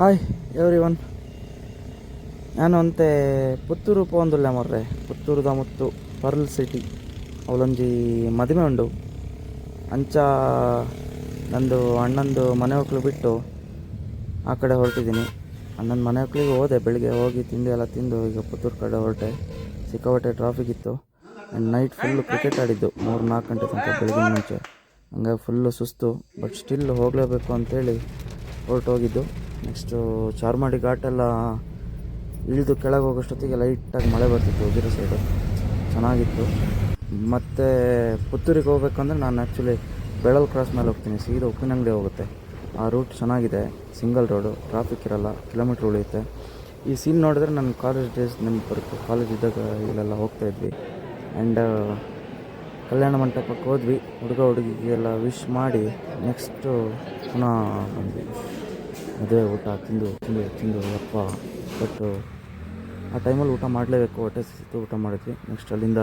Hi every one ನಾನು ಅಂತೆ ಪುತ್ತೂರು ಪೋಂದುಲ್ಲ ಮರ್ರೆ ಪುತ್ತೂರುದ ಮುತ್ತು, ಪರ್ಲ್ ಸಿಟಿ ಅವಳೊಂಜಿ ಮದುವೆ ಉಂಡು. ಅಂಚ ನಂದು ಅಣ್ಣಂದು ಮನೆ ಹೊಕ್ಳು ಬಿಟ್ಟು ಆ ಕಡೆ ಹೊರಟಿದ್ದೀನಿ ಅಣ್ಣನ ಮನೆ ಹೊಕ್ಳಿಗೆ ಹೋದೆ ಬೆಳಿಗ್ಗೆ ಹೋಗಿ ತಿಂಡಿ ಎಲ್ಲ ತಿಂದು ಈಗ ಪುತ್ತೂರು ಕಡೆ ಹೊರಟೆ. ಸಿಕ್ಕಾಪಟ್ಟೆ ಟ್ರಾಫಿಕ್ ಇತ್ತು. ಆ್ಯಂಡ್ ನೈಟ್ ಫುಲ್ಲು ಕ್ರಿಕೆಟ್ ಆಡಿದ್ದು. ಮೂರು ನಾಲ್ಕು ಗಂಟೆ ತನಕ ಬೆಳಗಿನ ಮುಂಚೆ. ಹಂಗಾಗಿ ಫುಲ್ಲು ಸುಸ್ತು. ಬಟ್ ಸ್ಟಿಲ್ ಹೋಗಲೇಬೇಕು ಅಂತೇಳಿ ಹೊರಟೋಗಿದ್ದು. ನೆಕ್ಸ್ಟು ಚಾರ್ಮಾಡಿ ಘಾಟೆಲ್ಲ ಇಳಿದು ಕೆಳಗೆ ಹೋಗೋಷ್ಟೊತ್ತಿಗೆ ಲೈಟಾಗಿ ಮಳೆ ಬರ್ತಿತ್ತು ಉಜಿರೆ ಸೈಡು ಚೆನ್ನಾಗಿತ್ತು. ಮತ್ತು ಪುತ್ತೂರಿಗೆ ಹೋಗ್ಬೇಕಂದ್ರೆ ನಾನು ಆ್ಯಕ್ಚುಲಿ ಬೆಳಲ್ ಕ್ರಾಸ್ ಮೇಲೆ ಹೋಗ್ತೀನಿ. ಸೀದಾ ಉಪ್ಪಿನಂಗಡಿ ಹೋಗುತ್ತೆ. ಆ ರೂಟ್ ಚೆನ್ನಾಗಿದೆ. ಸಿಂಗಲ್ ರೋಡು ಟ್ರಾಫಿಕ್ ಇರಲ್ಲ ಕಿಲೋಮೀಟ್ರ್ ಉಳಿಯುತ್ತೆ. ಈ ಸೀನ್ ನೋಡಿದ್ರೆ ನನ್ನ ಕಾಲೇಜ್ ಡೇಸ್ ನೆನಪು ಬರುತ್ತೆ. ಕಾಲೇಜ್ ಇದ್ದಾಗ ಇಲ್ಲೆಲ್ಲ ಹೋಗ್ತಾ ಇದ್ವಿ. ಆ್ಯಂಡ್ ಕಲ್ಯಾಣ ಮಂಟಪಕ್ಕೆ ಹೋದ್ವಿ. ಹುಡುಗ ಹುಡುಗಿಗೆಲ್ಲ ವಿಶ್ ಮಾಡಿ ನೆಕ್ಸ್ಟು ಪುನಃ ಬಂದ್ವಿ. ಅದೇ ಊಟ ತಿಂದು ತಿಂದು ತಿಂದು ಯಪ್ಪ ಬಟ್ ಆ ಟೈಮಲ್ಲಿ ಊಟ ಮಾಡಲೇಬೇಕು, ಹೊಟ್ಟೆ ಸಿಕ್ತು ಊಟ ಮಾಡಿದ್ವಿ. ನೆಕ್ಸ್ಟ್ ಅಲ್ಲಿಂದ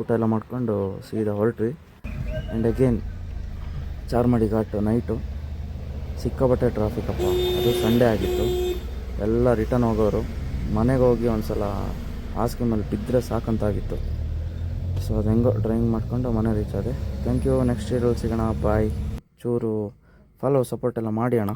ಊಟ ಎಲ್ಲ ಮಾಡ್ಕೊಂಡು ಸೀದಾ ಹೊರಟ್ರಿ and again Charmadi Ghat night ಸಿಕ್ಕಾಪಟ್ಟೆ ಟ್ರಾಫಿಕ್ ಅಪ್ಪ. ಅದು ಸಂಡೇ ಆಗಿತ್ತು. ಎಲ್ಲ ರಿಟರ್ನ್ ಹೋಗೋರು. ಮನೆಗೆ ಹೋಗಿ ಒಂದು ಸಲ ಹಾಸಿಗೆ ಮೇಲೆ ಬಿದ್ದರೆ ಸಾಕಂತಾಗಿತ್ತು. ಸೊ ಅದು ಹೆಂಗೋ ಡ್ರಾಯಿಂಗ್ ಮಾಡ್ಕೊಂಡು ಮನೆ ರೀಚ್ ಆದೆ. ಥ್ಯಾಂಕ್ ಯು ನೆಕ್ಸ್ಟ್ ಇಯರಲ್ಲಿ ಸಿಗೋಣ. ಬಾಯ್ ಚೂರು ಫಾಲೋ ಸಪೋರ್ಟ್ ಎಲ್ಲ ಮಾಡಿ ಅಣ್ಣ.